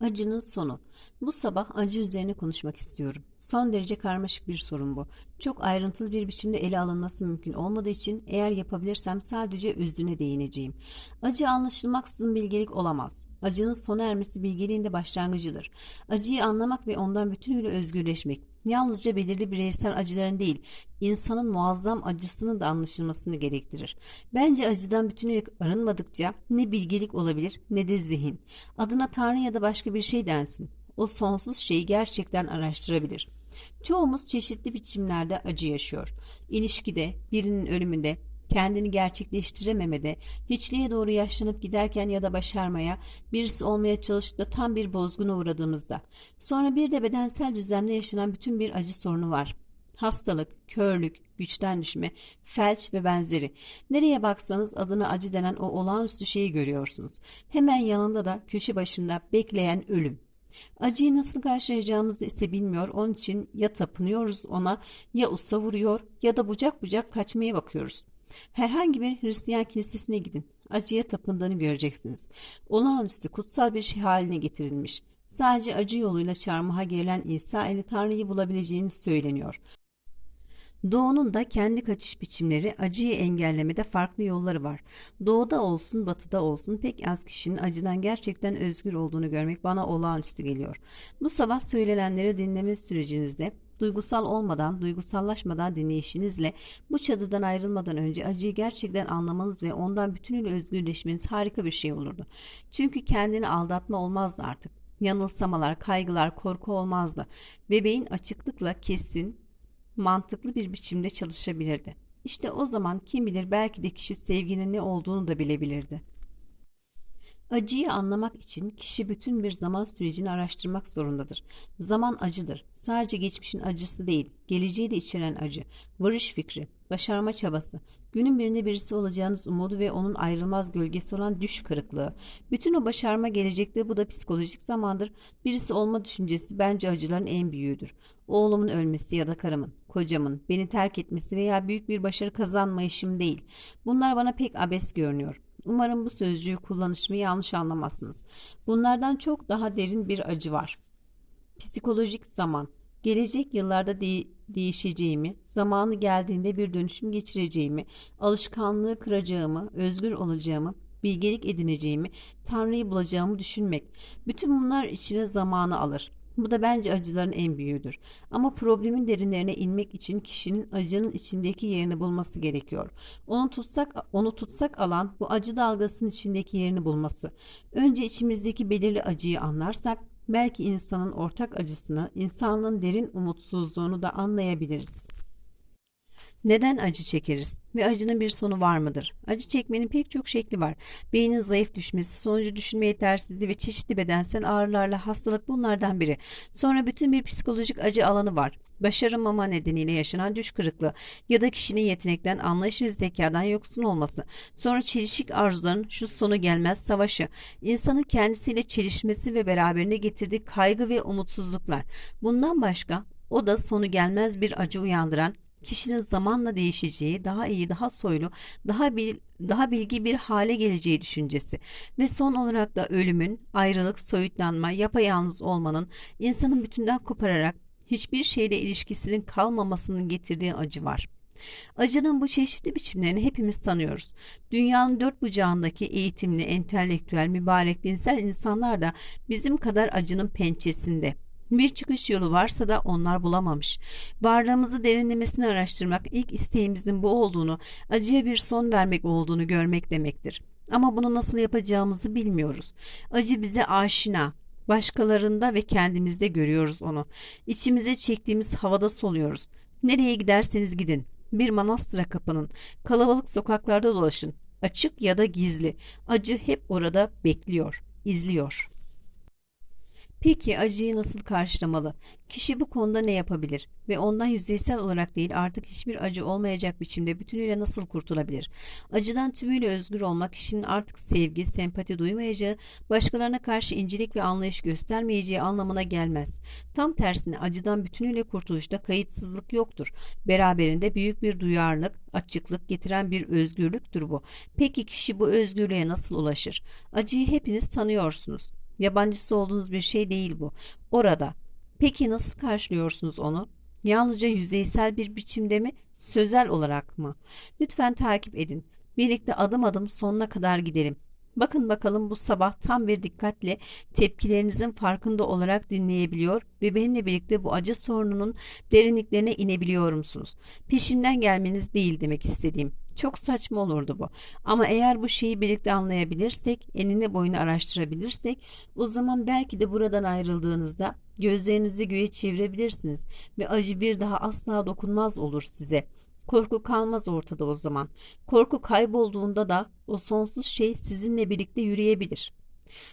Acının sonu. Bu sabah acı üzerine konuşmak istiyorum. Son derece karmaşık bir sorun bu. Çok ayrıntılı bir biçimde ele alınması mümkün olmadığı için eğer yapabilirsem sadece özüne değineceğim. Acı anlaşılmaksızın bilgelik olamaz. Acının sona ermesi bilgeliğin de başlangıcıdır. Acıyı anlamak ve ondan bütünüyle özgürleşmek. Yalnızca belirli bireysel acıların değil, insanın muazzam acısının da anlaşılmasını gerektirir. Bence acıdan bütünüyle arınmadıkça ne bilgelik olabilir ne de zihin. Adına Tanrı ya da başka bir şey densin. O sonsuz şeyi gerçekten araştırabilir. Çoğumuz çeşitli biçimlerde acı yaşıyor. İlişkide, birinin ölümünde, kendini gerçekleştirememede, hiçliğe doğru yaşlanıp giderken ya da başarmaya, birisi olmaya çalışıp da tam bir bozguna uğradığımızda. Sonra bir de bedensel düzlemde yaşanan bütün bir acı sorunu var. Hastalık, körlük, güçten düşme, felç ve benzeri. Nereye baksanız adına acı denen o olağanüstü şeyi görüyorsunuz. Hemen yanında da köşe başında bekleyen ölüm. Acıyı nasıl karşılayacağımızı ise bilmiyor. Onun için ya tapınıyoruz ona ya usta vuruyor ya da bucak bucak kaçmaya bakıyoruz. Herhangi bir Hristiyan kilisesine gidin. Acıya tapındığını göreceksiniz. Olağanüstü kutsal bir şey haline getirilmiş. Sadece acı yoluyla çarmıha gerilen İsa ile Tanrı'yı bulabileceğini söyleniyor. Doğunun da kendi kaçış biçimleri, acıyı engellemede farklı yolları var. Doğuda olsun, batıda olsun pek az kişinin acıdan gerçekten özgür olduğunu görmek bana olağanüstü geliyor. Bu sabah söylenenleri dinleme sürecinizde duygusal olmadan, duygusallaşmadan dinleyişinizle bu çadırdan ayrılmadan önce acıyı gerçekten anlamanız ve ondan bütünüyle özgürleşmeniz harika bir şey olurdu. Çünkü kendini aldatma olmazdı artık. Yanılsamalar, kaygılar, korku olmazdı. Bebeğin açıklıkla kesin, mantıklı bir biçimde çalışabilirdi. İşte o zaman kim bilir belki de kişi sevginin ne olduğunu da bilebilirdi. Acıyı anlamak için kişi bütün bir zaman sürecini araştırmak zorundadır. Zaman acıdır. Sadece geçmişin acısı değil, geleceği de içeren acı, varış fikri, başarma çabası, günün birinde birisi olacağınız umudu ve onun ayrılmaz gölgesi olan düş kırıklığı. Bütün o başarma gelecekte bu da psikolojik zamandır. Birisi olma düşüncesi bence acıların en büyüğüdür. Oğlumun ölmesi ya da karımın, kocamın, beni terk etmesi veya büyük bir başarı kazanmayışım değil. Bunlar bana pek abes görünüyor. Umarım bu sözcüğü kullanışımı yanlış anlamazsınız. Bunlardan çok daha derin bir acı var. Psikolojik zaman. Gelecek yıllarda de değişeceğimi, zamanı geldiğinde bir dönüşüm geçireceğimi, alışkanlığı kıracağımı, özgür olacağımı, bilgelik edineceğimi, Tanrı'yı bulacağımı düşünmek. Bütün bunlar içine zamanı alır. Bu da bence acıların en büyüğüdür. Ama problemin derinlerine inmek için kişinin acının içindeki yerini bulması gerekiyor. Onu tutsak onu tutsak alan bu acı dalgasının içindeki yerini bulması. Önce içimizdeki belirli acıyı anlarsak belki insanın ortak acısını, insanlığın derin umutsuzluğunu da anlayabiliriz. Neden acı çekeriz? Ve acının bir sonu var mıdır? Acı çekmenin pek çok şekli var. Beynin zayıf düşmesi, sonucu düşünme yetersizliği ve çeşitli bedensel ağrılarla hastalık bunlardan biri. Sonra bütün bir psikolojik acı alanı var. Başarımama nedeniyle yaşanan düş kırıklığı ya da kişinin yetenekten, anlayış ve zekadan yoksun olması. Sonra çelişik arzuların şu sonu gelmez savaşı. İnsanın kendisiyle çelişmesi ve beraberine getirdiği kaygı ve umutsuzluklar. Bundan başka o da sonu gelmez bir acı uyandıran kişinin zamanla değişeceği, daha iyi, daha soylu, daha bil, daha bilgi bir hale geleceği düşüncesi ve son olarak da ölümün, ayrılık, soyutlanma, yapayalnız olmanın insanın bütünden kopararak hiçbir şeyle ilişkisinin kalmamasının getirdiği acı var. Acının bu çeşitli biçimlerini hepimiz tanıyoruz. Dünyanın dört bucağındaki eğitimli, entelektüel, mübarek, dinsel insanlar da bizim kadar acının pençesinde. Bir çıkış yolu varsa da onlar bulamamış. Varlığımızı derinlemesine araştırmak ilk isteğimizin bu olduğunu, acıya bir son vermek olduğunu görmek demektir. Ama bunu nasıl yapacağımızı bilmiyoruz. Acı bize aşina. Başkalarında ve kendimizde görüyoruz onu. İçimize çektiğimiz havada soluyoruz. Nereye giderseniz gidin. Bir manastıra kapının. Kalabalık sokaklarda dolaşın. Açık ya da gizli. Acı hep orada bekliyor, izliyor. Peki acıyı nasıl karşılamalı? Kişi bu konuda ne yapabilir? Ve ondan yüzeysel olarak değil artık hiçbir acı olmayacak biçimde bütünüyle nasıl kurtulabilir? Acıdan tümüyle özgür olmak kişinin artık sevgi, sempati duymayacağı, başkalarına karşı incelik ve anlayış göstermeyeceği anlamına gelmez. Tam tersine acıdan bütünüyle kurtuluşta kayıtsızlık yoktur. Beraberinde büyük bir duyarlılık, açıklık getiren bir özgürlüktür bu. Peki kişi bu özgürlüğe nasıl ulaşır? Acıyı hepiniz tanıyorsunuz. Yabancısı olduğunuz bir şey değil bu. Orada. Peki nasıl karşılıyorsunuz onu? Yalnızca yüzeysel bir biçimde mi, sözel olarak mı? Lütfen takip edin. Birlikte adım adım sonuna kadar gidelim. Bakın bakalım bu sabah tam bir dikkatle tepkilerinizin farkında olarak dinleyebiliyor ve benimle birlikte bu acı sorununun derinliklerine inebiliyor musunuz? Peşimden gelmeniz değil demek istediğim. Çok saçma olurdu bu. Ama eğer bu şeyi birlikte anlayabilirsek, enine boyunu araştırabilirsek, o zaman belki de buradan ayrıldığınızda gözlerinizi göğe çevirebilirsiniz ve acı bir daha asla dokunmaz olur size. Korku kalmaz ortada o zaman. Korku kaybolduğunda da o sonsuz şey sizinle birlikte yürüyebilir.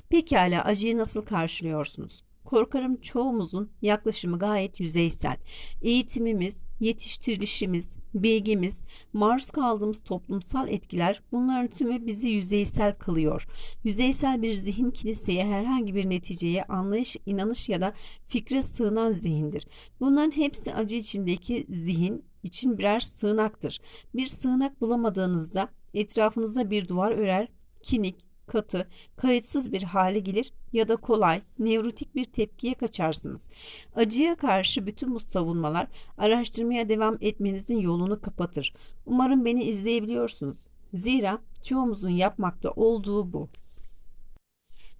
Pekala acıyı nasıl karşılıyorsunuz? Korkarım çoğumuzun yaklaşımı gayet yüzeysel. Eğitimimiz, yetiştirilişimiz, bilgimiz, maruz kaldığımız toplumsal etkiler bunların tümü bizi yüzeysel kılıyor. Yüzeysel bir zihin kiliseye herhangi bir neticeye anlayış, inanış ya da fikre sığınan zihindir. Bunların hepsi acı içindeki zihin için birer sığınaktır. Bir sığınak bulamadığınızda etrafınızda bir duvar örer, kinik, katı, kayıtsız bir hale gelir ya da kolay, nevrotik bir tepkiye kaçarsınız. Acıya karşı bütün bu savunmalar araştırmaya devam etmenizin yolunu kapatır. Umarım beni izleyebiliyorsunuz. Zira çoğumuzun yapmakta olduğu bu.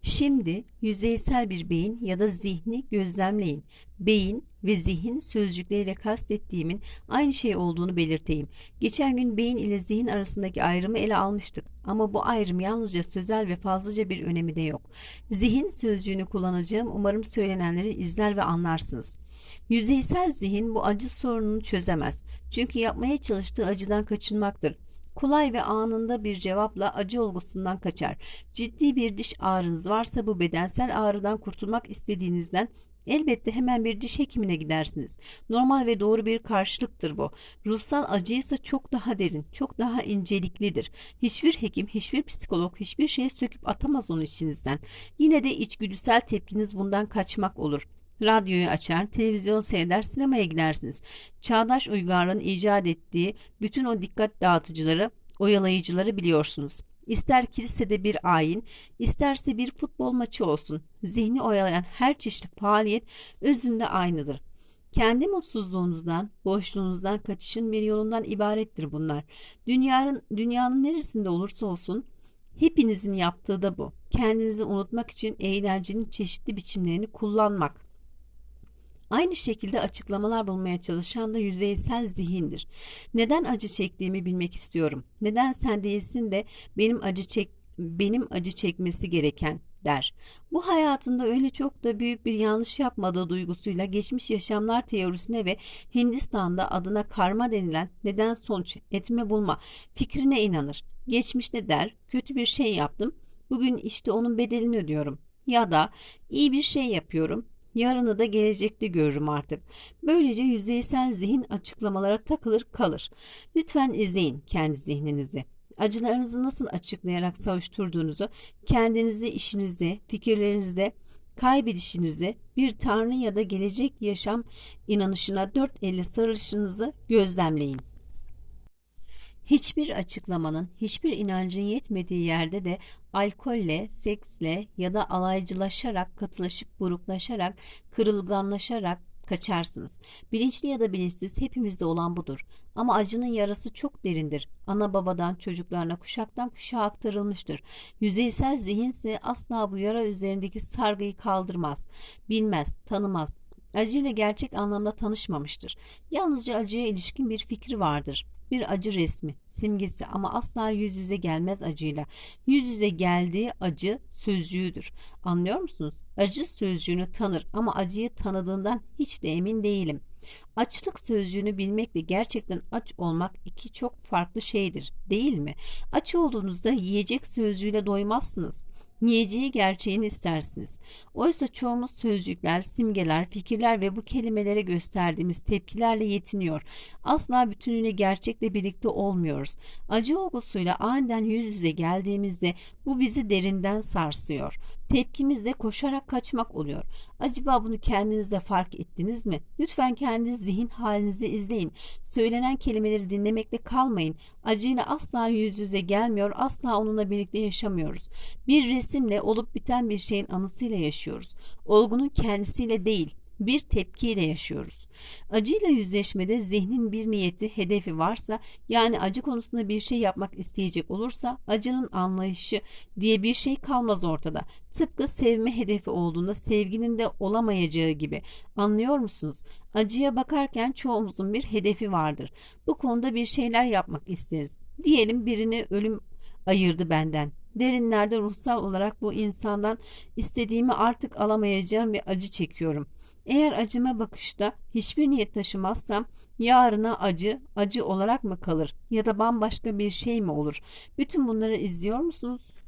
Şimdi yüzeysel bir beyin ya da zihni gözlemleyin. Beyin ve zihin sözcükleriyle kastettiğimin aynı şey olduğunu belirteyim. Geçen gün beyin ile zihin arasındaki ayrımı ele almıştık ama bu ayrım yalnızca sözel ve fazlaca bir önemi de yok. Zihin sözcüğünü kullanacağım umarım söylenenleri izler ve anlarsınız. Yüzeysel zihin bu acı sorununu çözemez. Çünkü yapmaya çalıştığı acıdan kaçınmaktır. Kolay ve anında bir cevapla acı olgusundan kaçar. Ciddi bir diş ağrınız varsa bu bedensel ağrıdan kurtulmak istediğinizden Elbette hemen bir diş hekimine gidersiniz. Normal ve doğru bir karşılıktır bu. Ruhsal acı ise çok daha derin, çok daha inceliklidir. Hiçbir hekim, hiçbir psikolog hiçbir şeye söküp atamaz onu içinizden. Yine de içgüdüsel tepkiniz bundan kaçmak olur. Radyoyu açar, televizyon seyreder, sinemaya gidersiniz. Çağdaş uygarlığın icat ettiği bütün o dikkat dağıtıcıları, oyalayıcıları biliyorsunuz. İster kilisede bir ayin, isterse bir futbol maçı olsun. Zihni oyalayan her çeşit faaliyet özünde aynıdır. Kendi mutsuzluğunuzdan, boşluğunuzdan kaçışın bir yolundan ibarettir bunlar. Dünyanın, dünyanın neresinde olursa olsun hepinizin yaptığı da bu. Kendinizi unutmak için eğlencenin çeşitli biçimlerini kullanmak. Aynı şekilde açıklamalar bulmaya çalışan da yüzeysel zihindir. Neden acı çektiğimi bilmek istiyorum. Neden sen değilsin de benim acı çek benim acı çekmesi gereken der. Bu hayatında öyle çok da büyük bir yanlış yapmadığı duygusuyla geçmiş yaşamlar teorisine ve Hindistan'da adına karma denilen neden sonuç etme bulma fikrine inanır. Geçmişte der, kötü bir şey yaptım. Bugün işte onun bedelini ödüyorum. Ya da iyi bir şey yapıyorum. Yarını da gelecekte görürüm artık. Böylece yüzeysel zihin açıklamalara takılır kalır. Lütfen izleyin kendi zihninizi. Acılarınızı nasıl açıklayarak savuşturduğunuzu, kendinizi işinizde, fikirlerinizde, kaybedişinizi, bir tanrı ya da gelecek yaşam inanışına dört elle sarılışınızı gözlemleyin. Hiçbir açıklamanın, hiçbir inancın yetmediği yerde de alkolle, seksle ya da alaycılaşarak, katılaşıp buruklaşarak, kırılganlaşarak kaçarsınız. Bilinçli ya da bilinçsiz hepimizde olan budur. Ama acının yarası çok derindir. Ana babadan çocuklarına kuşaktan kuşağa aktarılmıştır. Yüzeysel zihinse asla bu yara üzerindeki sargıyı kaldırmaz. Bilmez, tanımaz. Acıyla gerçek anlamda tanışmamıştır. Yalnızca acıya ilişkin bir fikri vardır bir acı resmi, simgesi ama asla yüz yüze gelmez acıyla. Yüz yüze geldiği acı sözcüğüdür. Anlıyor musunuz? Acı sözcüğünü tanır ama acıyı tanıdığından hiç de emin değilim. Açlık sözcüğünü bilmekle gerçekten aç olmak iki çok farklı şeydir, değil mi? Aç olduğunuzda yiyecek sözcüğüyle doymazsınız. Yiyeceği gerçeğini istersiniz. Oysa çoğumuz sözcükler, simgeler, fikirler ve bu kelimelere gösterdiğimiz tepkilerle yetiniyor. Asla bütünüyle gerçekle birlikte olmuyoruz. Acı olgusuyla aniden yüz yüze geldiğimizde bu bizi derinden sarsıyor. Tepkimiz de koşarak kaçmak oluyor. Acaba bunu kendinizde fark ettiniz mi? Lütfen kendi zihin halinizi izleyin. Söylenen kelimeleri dinlemekle kalmayın. Acıyla asla yüz yüze gelmiyor, asla onunla birlikte yaşamıyoruz. Bir resim resimle olup biten bir şeyin anısıyla yaşıyoruz. Olgunun kendisiyle değil, bir tepkiyle yaşıyoruz. Acıyla yüzleşmede zihnin bir niyeti, hedefi varsa yani acı konusunda bir şey yapmak isteyecek olursa acının anlayışı diye bir şey kalmaz ortada. Tıpkı sevme hedefi olduğunda sevginin de olamayacağı gibi. Anlıyor musunuz? Acıya bakarken çoğumuzun bir hedefi vardır. Bu konuda bir şeyler yapmak isteriz. Diyelim birini ölüm ayırdı benden. Derinlerde ruhsal olarak bu insandan istediğimi artık alamayacağım ve acı çekiyorum. Eğer acıma bakışta hiçbir niyet taşımazsam yarına acı acı olarak mı kalır ya da bambaşka bir şey mi olur? Bütün bunları izliyor musunuz?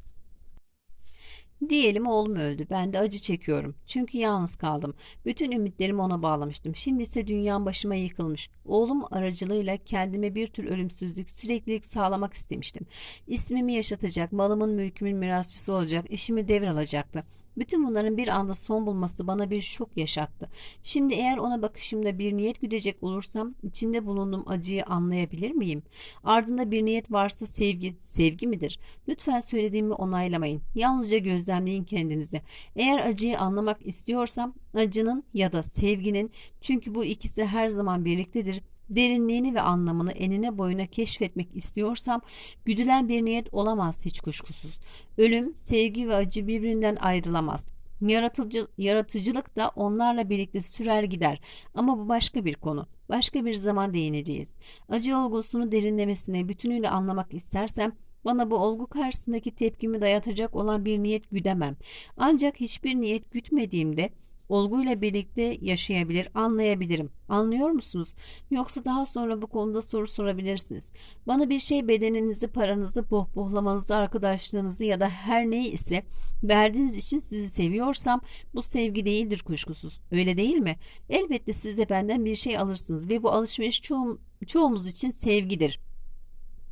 Diyelim oğlum öldü. Ben de acı çekiyorum. Çünkü yalnız kaldım. Bütün ümitlerimi ona bağlamıştım. Şimdi ise dünyam başıma yıkılmış. Oğlum aracılığıyla kendime bir tür ölümsüzlük, süreklilik sağlamak istemiştim. İsmimi yaşatacak, malımın mülkümün mirasçısı olacak, işimi devralacaktı. Bütün bunların bir anda son bulması bana bir şok yaşattı. Şimdi eğer ona bakışımda bir niyet güdecek olursam içinde bulunduğum acıyı anlayabilir miyim? Ardında bir niyet varsa sevgi, sevgi midir? Lütfen söylediğimi onaylamayın. Yalnızca gözlemleyin kendinizi. Eğer acıyı anlamak istiyorsam acının ya da sevginin çünkü bu ikisi her zaman birliktedir derinliğini ve anlamını enine boyuna keşfetmek istiyorsam güdülen bir niyet olamaz hiç kuşkusuz. Ölüm, sevgi ve acı birbirinden ayrılamaz. Yaratıcı, yaratıcılık da onlarla birlikte sürer gider. Ama bu başka bir konu. Başka bir zaman değineceğiz. Acı olgusunu derinlemesine bütünüyle anlamak istersem bana bu olgu karşısındaki tepkimi dayatacak olan bir niyet güdemem. Ancak hiçbir niyet gütmediğimde olguyla birlikte yaşayabilir, anlayabilirim. Anlıyor musunuz? Yoksa daha sonra bu konuda soru sorabilirsiniz. Bana bir şey bedeninizi, paranızı, pohpohlamanızı, arkadaşlığınızı ya da her neyi ise verdiğiniz için sizi seviyorsam bu sevgi değildir kuşkusuz. Öyle değil mi? Elbette siz de benden bir şey alırsınız ve bu alışveriş çoğum, çoğumuz için sevgidir.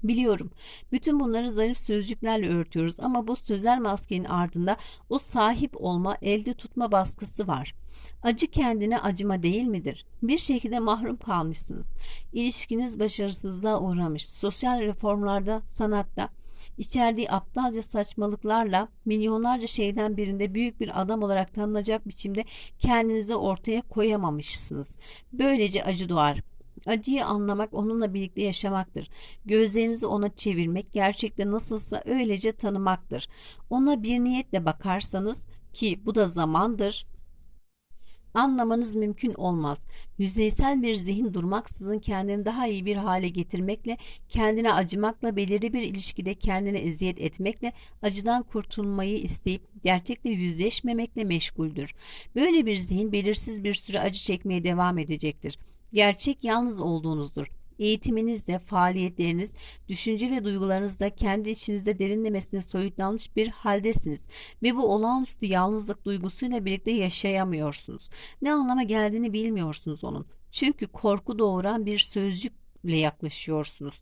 Biliyorum. Bütün bunları zarif sözcüklerle örtüyoruz ama bu sözel maskenin ardında o sahip olma, elde tutma baskısı var. Acı kendine acıma değil midir? Bir şekilde mahrum kalmışsınız. İlişkiniz başarısızlığa uğramış. Sosyal reformlarda, sanatta, içerdiği aptalca saçmalıklarla milyonlarca şeyden birinde büyük bir adam olarak tanınacak biçimde kendinizi ortaya koyamamışsınız. Böylece acı doğar. Acıyı anlamak onunla birlikte yaşamaktır. Gözlerinizi ona çevirmek gerçekte nasılsa öylece tanımaktır. Ona bir niyetle bakarsanız ki bu da zamandır anlamanız mümkün olmaz. Yüzeysel bir zihin durmaksızın kendini daha iyi bir hale getirmekle, kendine acımakla, belirli bir ilişkide kendine eziyet etmekle, acıdan kurtulmayı isteyip gerçekle yüzleşmemekle meşguldür. Böyle bir zihin belirsiz bir süre acı çekmeye devam edecektir gerçek yalnız olduğunuzdur. Eğitiminizde, faaliyetleriniz, düşünce ve duygularınızda kendi içinizde derinlemesine soyutlanmış bir haldesiniz ve bu olağanüstü yalnızlık duygusuyla birlikte yaşayamıyorsunuz. Ne anlama geldiğini bilmiyorsunuz onun. Çünkü korku doğuran bir sözcükle yaklaşıyorsunuz.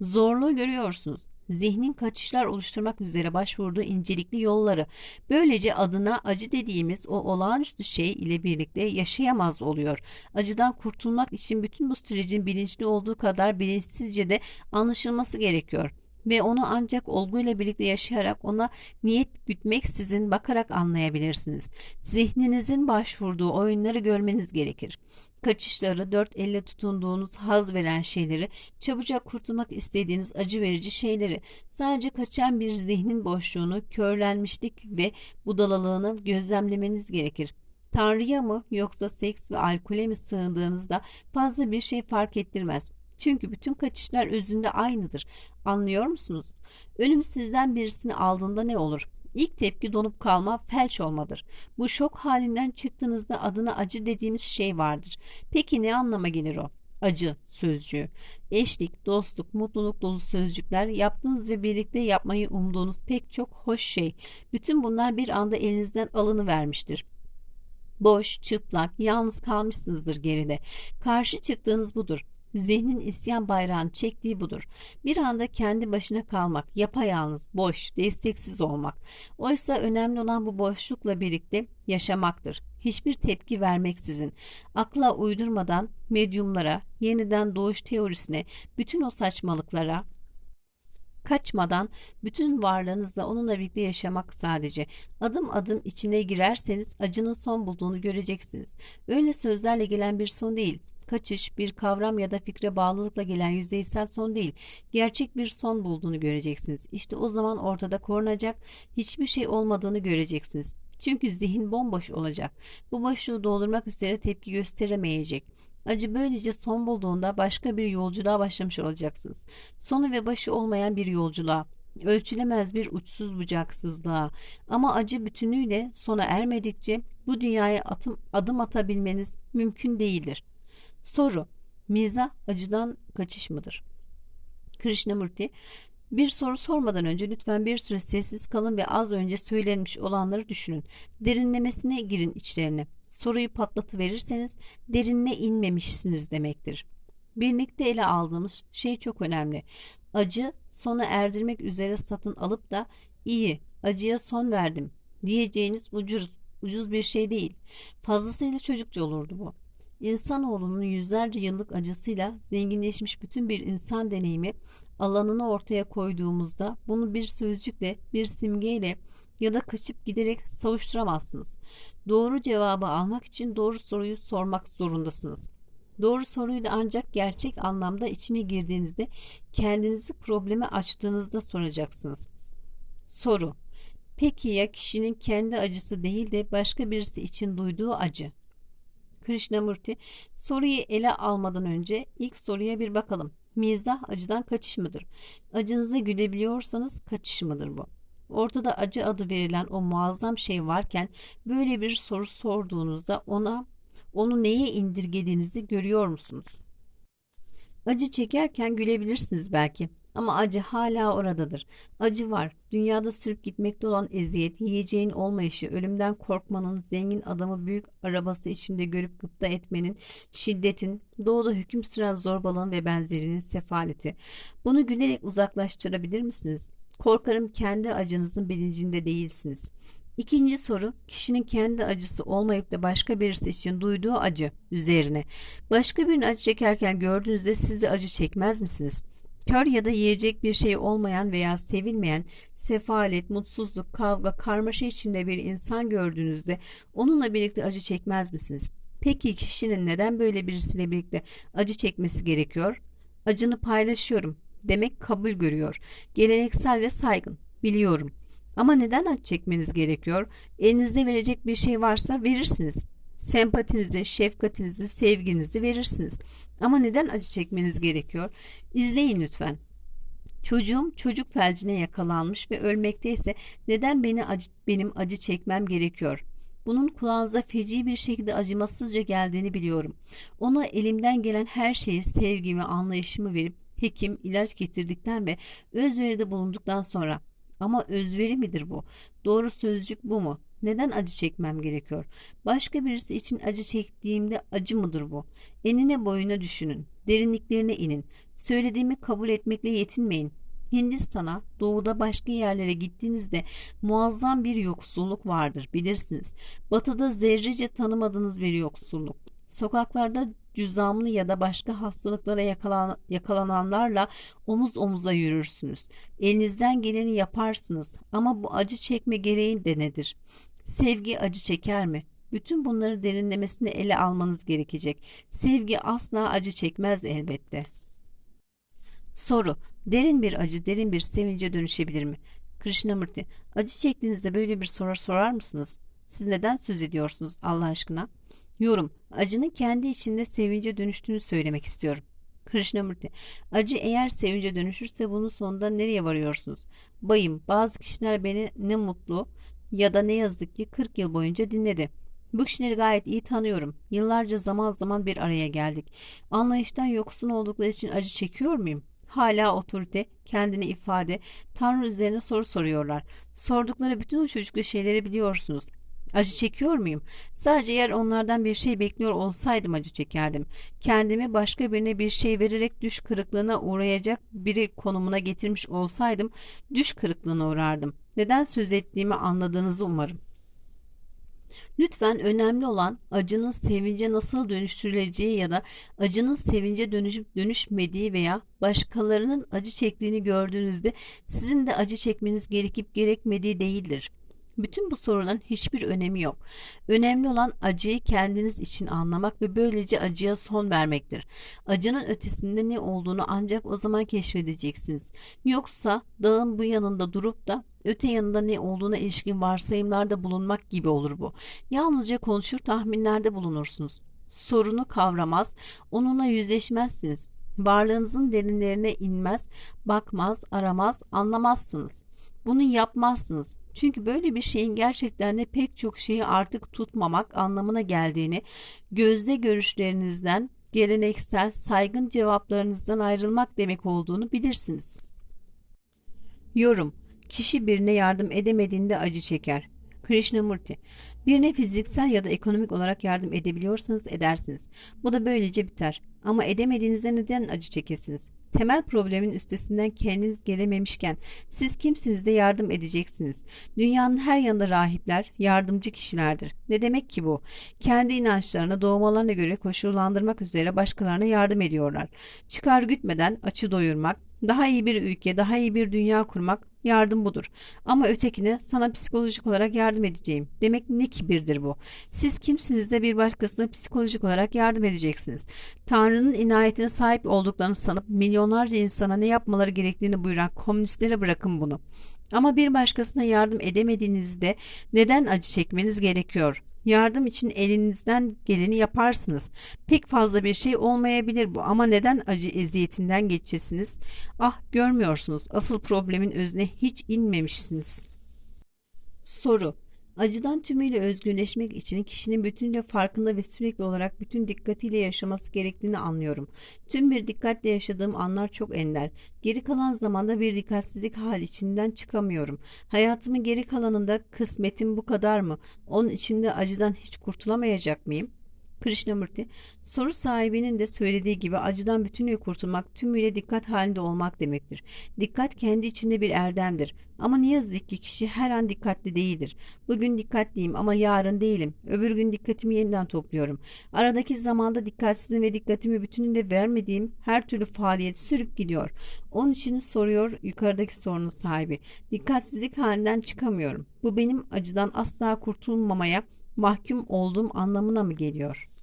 Zorluğu görüyorsunuz zihnin kaçışlar oluşturmak üzere başvurduğu incelikli yolları. Böylece adına acı dediğimiz o olağanüstü şey ile birlikte yaşayamaz oluyor. Acıdan kurtulmak için bütün bu sürecin bilinçli olduğu kadar bilinçsizce de anlaşılması gerekiyor ve onu ancak olguyla birlikte yaşayarak ona niyet gütmeksizin bakarak anlayabilirsiniz. Zihninizin başvurduğu oyunları görmeniz gerekir. Kaçışları, dört elle tutunduğunuz haz veren şeyleri, çabucak kurtulmak istediğiniz acı verici şeyleri, sadece kaçan bir zihnin boşluğunu, körlenmişlik ve budalalığını gözlemlemeniz gerekir. Tanrı'ya mı yoksa seks ve alkole mi sığındığınızda fazla bir şey fark ettirmez. Çünkü bütün kaçışlar özünde aynıdır. Anlıyor musunuz? Ölüm sizden birisini aldığında ne olur? İlk tepki donup kalma, felç olmadır. Bu şok halinden çıktığınızda adına acı dediğimiz şey vardır. Peki ne anlama gelir o? Acı sözcüğü. Eşlik, dostluk, mutluluk dolu sözcükler, yaptığınız ve birlikte yapmayı umduğunuz pek çok hoş şey. Bütün bunlar bir anda elinizden alını vermiştir. Boş, çıplak, yalnız kalmışsınızdır geride. Karşı çıktığınız budur. Zihnin isyan bayrağını çektiği budur. Bir anda kendi başına kalmak, yapayalnız, boş, desteksiz olmak. Oysa önemli olan bu boşlukla birlikte yaşamaktır. Hiçbir tepki vermeksizin, akla uydurmadan medyumlara, yeniden doğuş teorisine, bütün o saçmalıklara, Kaçmadan bütün varlığınızla onunla birlikte yaşamak sadece. Adım adım içine girerseniz acının son bulduğunu göreceksiniz. Öyle sözlerle gelen bir son değil. Kaçış, bir kavram ya da fikre bağlılıkla gelen yüzeysel son değil. Gerçek bir son bulduğunu göreceksiniz. İşte o zaman ortada korunacak hiçbir şey olmadığını göreceksiniz. Çünkü zihin bomboş olacak. Bu boşluğu doldurmak üzere tepki gösteremeyecek. Acı böylece son bulduğunda başka bir yolculuğa başlamış olacaksınız. Sonu ve başı olmayan bir yolculuğa, ölçülemez bir uçsuz bucaksızlığa. Ama acı bütünüyle sona ermedikçe bu dünyaya atım, adım atabilmeniz mümkün değildir. Soru, mizah acıdan kaçış mıdır? Krishnamurti, bir soru sormadan önce lütfen bir süre sessiz kalın ve az önce söylenmiş olanları düşünün. Derinlemesine girin içlerine. Soruyu patlatıverirseniz derinine inmemişsiniz demektir. Birlikte ele aldığımız şey çok önemli. Acı sona erdirmek üzere satın alıp da iyi acıya son verdim diyeceğiniz ucuz, ucuz bir şey değil. Fazlasıyla çocukça olurdu bu. İnsanoğlunun yüzlerce yıllık acısıyla zenginleşmiş bütün bir insan deneyimi alanını ortaya koyduğumuzda bunu bir sözcükle, bir simgeyle ya da kaçıp giderek savuşturamazsınız. Doğru cevabı almak için doğru soruyu sormak zorundasınız. Doğru soruyu da ancak gerçek anlamda içine girdiğinizde kendinizi probleme açtığınızda soracaksınız. Soru Peki ya kişinin kendi acısı değil de başka birisi için duyduğu acı? Krishnamurti soruyu ele almadan önce ilk soruya bir bakalım. Mizah acıdan kaçış mıdır? Acınıza gülebiliyorsanız kaçış mıdır bu? Ortada acı adı verilen o muazzam şey varken böyle bir soru sorduğunuzda ona onu neye indirgediğinizi görüyor musunuz? Acı çekerken gülebilirsiniz belki. Ama acı hala oradadır. Acı var. Dünyada sürüp gitmekte olan eziyet, yiyeceğin olmayışı, ölümden korkmanın, zengin adamı büyük arabası içinde görüp gıpta etmenin, şiddetin, doğuda hüküm süren zorbalığın ve benzerinin sefaleti. Bunu gülerek uzaklaştırabilir misiniz? Korkarım kendi acınızın bilincinde değilsiniz. İkinci soru, kişinin kendi acısı olmayıp da başka birisi için duyduğu acı üzerine. Başka birinin acı çekerken gördüğünüzde siz de acı çekmez misiniz? Kör ya da yiyecek bir şey olmayan veya sevilmeyen, sefalet, mutsuzluk, kavga, karmaşa içinde bir insan gördüğünüzde onunla birlikte acı çekmez misiniz? Peki kişinin neden böyle birisiyle birlikte acı çekmesi gerekiyor? Acını paylaşıyorum demek kabul görüyor. Geleneksel ve saygın. Biliyorum. Ama neden acı çekmeniz gerekiyor? Elinizde verecek bir şey varsa verirsiniz. Sempatinizi, şefkatinizi, sevginizi verirsiniz. Ama neden acı çekmeniz gerekiyor? İzleyin lütfen. Çocuğum çocuk felcine yakalanmış ve ölmekteyse neden beni acı, benim acı çekmem gerekiyor? Bunun kulağınıza feci bir şekilde acımasızca geldiğini biliyorum. Ona elimden gelen her şeyi, sevgimi, anlayışımı verip hekim, ilaç getirdikten ve özveride bulunduktan sonra ama özveri midir bu? Doğru sözcük bu mu? Neden acı çekmem gerekiyor? Başka birisi için acı çektiğimde acı mıdır bu? Enine boyuna düşünün. Derinliklerine inin. Söylediğimi kabul etmekle yetinmeyin. Hindistan'a, doğuda başka yerlere gittiğinizde muazzam bir yoksulluk vardır bilirsiniz. Batıda zerrece tanımadığınız bir yoksulluk. Sokaklarda cüzamlı ya da başka hastalıklara yakalan, yakalananlarla omuz omuza yürürsünüz. Elinizden geleni yaparsınız ama bu acı çekme gereği de nedir? Sevgi acı çeker mi? Bütün bunları derinlemesine ele almanız gerekecek. Sevgi asla acı çekmez elbette. Soru. Derin bir acı derin bir sevince dönüşebilir mi? Krishnamurti. Acı çektiğinizde böyle bir soru sorar mısınız? Siz neden söz ediyorsunuz Allah aşkına? Yorum. Acının kendi içinde sevince dönüştüğünü söylemek istiyorum. Krishnamurti. Acı eğer sevince dönüşürse bunun sonunda nereye varıyorsunuz? Bayım, bazı kişiler beni ne mutlu ya da ne yazık ki 40 yıl boyunca dinledi. Kişileri gayet iyi tanıyorum. Yıllarca zaman zaman bir araya geldik. Anlayıştan yoksun oldukları için acı çekiyor muyum? Hala otorite, kendini ifade, Tanrı üzerine soru soruyorlar. Sordukları bütün o çocuklu şeyleri biliyorsunuz. Acı çekiyor muyum? Sadece eğer onlardan bir şey bekliyor olsaydım acı çekerdim. Kendimi başka birine bir şey vererek düş kırıklığına uğrayacak biri konumuna getirmiş olsaydım düş kırıklığına uğrardım. Neden söz ettiğimi anladığınızı umarım. Lütfen önemli olan acının sevince nasıl dönüştürüleceği ya da acının sevince dönüşüp dönüşmediği veya başkalarının acı çektiğini gördüğünüzde sizin de acı çekmeniz gerekip gerekmediği değildir. Bütün bu soruların hiçbir önemi yok. Önemli olan acıyı kendiniz için anlamak ve böylece acıya son vermektir. Acının ötesinde ne olduğunu ancak o zaman keşfedeceksiniz. Yoksa dağın bu yanında durup da öte yanında ne olduğuna ilişkin varsayımlarda bulunmak gibi olur bu. Yalnızca konuşur tahminlerde bulunursunuz. Sorunu kavramaz, onunla yüzleşmezsiniz. Varlığınızın derinlerine inmez, bakmaz, aramaz, anlamazsınız. Bunu yapmazsınız. Çünkü böyle bir şeyin gerçekten de pek çok şeyi artık tutmamak anlamına geldiğini, gözde görüşlerinizden, geleneksel, saygın cevaplarınızdan ayrılmak demek olduğunu bilirsiniz. Yorum Kişi birine yardım edemediğinde acı çeker. Krishnamurti Birine fiziksel ya da ekonomik olarak yardım edebiliyorsanız edersiniz. Bu da böylece biter. Ama edemediğinizde neden acı çekesiniz? Temel problemin üstesinden kendiniz gelememişken siz kimsiniz de yardım edeceksiniz. Dünyanın her yanında rahipler yardımcı kişilerdir. Ne demek ki bu? Kendi inançlarına, doğmalarına göre koşullandırmak üzere başkalarına yardım ediyorlar. Çıkar gütmeden açı doyurmak, daha iyi bir ülke, daha iyi bir dünya kurmak yardım budur. Ama ötekine sana psikolojik olarak yardım edeceğim. Demek ne kibirdir bu? Siz kimsiniz de bir başkasına psikolojik olarak yardım edeceksiniz. Tanrı'nın inayetine sahip olduklarını sanıp milyonlarca insana ne yapmaları gerektiğini buyuran komünistlere bırakın bunu. Ama bir başkasına yardım edemediğinizde neden acı çekmeniz gerekiyor? Yardım için elinizden geleni yaparsınız. Pek fazla bir şey olmayabilir bu ama neden acı eziyetinden geçesiniz? Ah görmüyorsunuz. Asıl problemin özüne hiç inmemişsiniz. Soru Acıdan tümüyle özgürleşmek için kişinin bütünüyle farkında ve sürekli olarak bütün dikkatiyle yaşaması gerektiğini anlıyorum. Tüm bir dikkatle yaşadığım anlar çok ender. Geri kalan zamanda bir dikkatsizlik hali içinden çıkamıyorum. Hayatımın geri kalanında kısmetim bu kadar mı? Onun içinde acıdan hiç kurtulamayacak mıyım?'' Krishnamurti, soru sahibinin de söylediği gibi acıdan bütünüyle kurtulmak tümüyle dikkat halinde olmak demektir. Dikkat kendi içinde bir erdemdir. Ama ne yazık ki kişi her an dikkatli değildir. Bugün dikkatliyim ama yarın değilim. Öbür gün dikkatimi yeniden topluyorum. Aradaki zamanda dikkatsizliğim ve dikkatimi bütünüyle vermediğim her türlü faaliyet sürüp gidiyor. Onun için soruyor yukarıdaki sorunun sahibi. Dikkatsizlik halinden çıkamıyorum. Bu benim acıdan asla kurtulmamaya mahkum olduğum anlamına mı geliyor?''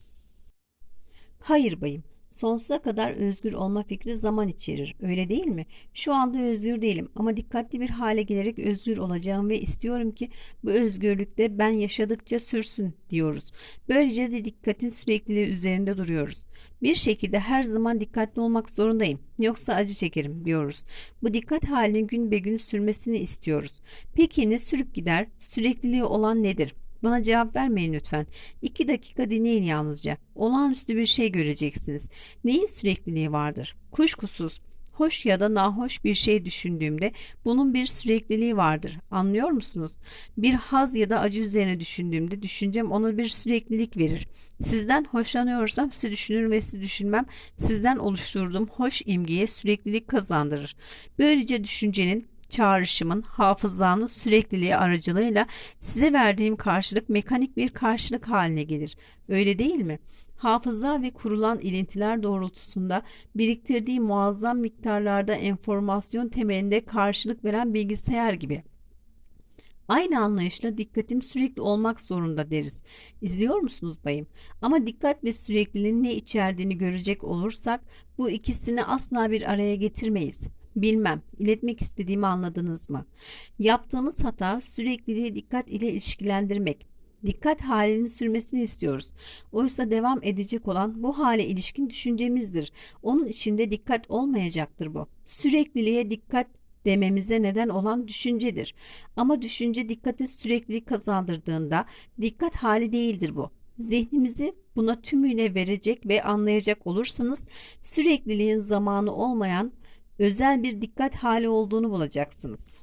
Hayır bayım. Sonsuza kadar özgür olma fikri zaman içerir. Öyle değil mi? Şu anda özgür değilim ama dikkatli bir hale gelerek özgür olacağım ve istiyorum ki bu özgürlükte ben yaşadıkça sürsün diyoruz. Böylece de dikkatin sürekliliği üzerinde duruyoruz. Bir şekilde her zaman dikkatli olmak zorundayım. Yoksa acı çekerim diyoruz. Bu dikkat halinin gün be gün sürmesini istiyoruz. Peki ne sürüp gider? Sürekliliği olan nedir? Bana cevap vermeyin lütfen. İki dakika dinleyin yalnızca. Olağanüstü bir şey göreceksiniz. Neyin sürekliliği vardır? Kuşkusuz. Hoş ya da nahoş bir şey düşündüğümde bunun bir sürekliliği vardır. Anlıyor musunuz? Bir haz ya da acı üzerine düşündüğümde düşüncem ona bir süreklilik verir. Sizden hoşlanıyorsam sizi düşünür ve sizi düşünmem sizden oluşturduğum hoş imgeye süreklilik kazandırır. Böylece düşüncenin çağrışımın hafızanın sürekliliği aracılığıyla size verdiğim karşılık mekanik bir karşılık haline gelir. Öyle değil mi? Hafıza ve kurulan ilintiler doğrultusunda biriktirdiği muazzam miktarlarda enformasyon temelinde karşılık veren bilgisayar gibi. Aynı anlayışla dikkatim sürekli olmak zorunda deriz. İzliyor musunuz bayım? Ama dikkat ve sürekliliğin ne içerdiğini görecek olursak bu ikisini asla bir araya getirmeyiz. Bilmem, iletmek istediğimi anladınız mı? Yaptığımız hata sürekliliği dikkat ile ilişkilendirmek. Dikkat halini sürmesini istiyoruz. Oysa devam edecek olan bu hale ilişkin düşüncemizdir. Onun içinde dikkat olmayacaktır bu. Sürekliliğe dikkat dememize neden olan düşüncedir. Ama düşünce dikkate süreklilik kazandırdığında dikkat hali değildir bu. Zihnimizi buna tümüyle verecek ve anlayacak olursanız sürekliliğin zamanı olmayan özel bir dikkat hali olduğunu bulacaksınız.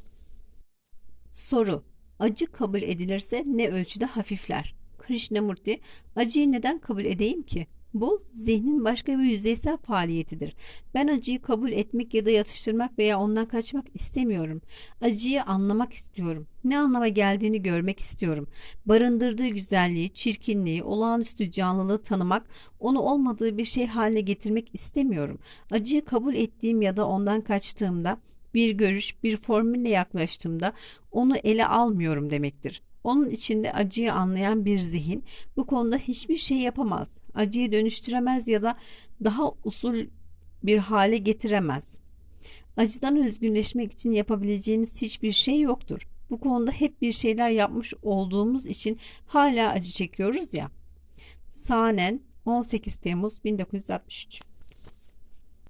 Soru Acı kabul edilirse ne ölçüde hafifler? Krishnamurti, acıyı neden kabul edeyim ki? Bu zihnin başka bir yüzeysel faaliyetidir. Ben acıyı kabul etmek ya da yatıştırmak veya ondan kaçmak istemiyorum. Acıyı anlamak istiyorum. Ne anlama geldiğini görmek istiyorum. Barındırdığı güzelliği, çirkinliği, olağanüstü canlılığı tanımak, onu olmadığı bir şey haline getirmek istemiyorum. Acıyı kabul ettiğim ya da ondan kaçtığımda, bir görüş, bir formülle yaklaştığımda onu ele almıyorum demektir. Onun içinde acıyı anlayan bir zihin bu konuda hiçbir şey yapamaz. Acıyı dönüştüremez ya da daha usul bir hale getiremez. Acıdan özgürleşmek için yapabileceğiniz hiçbir şey yoktur. Bu konuda hep bir şeyler yapmış olduğumuz için hala acı çekiyoruz ya. Sanen 18 Temmuz 1963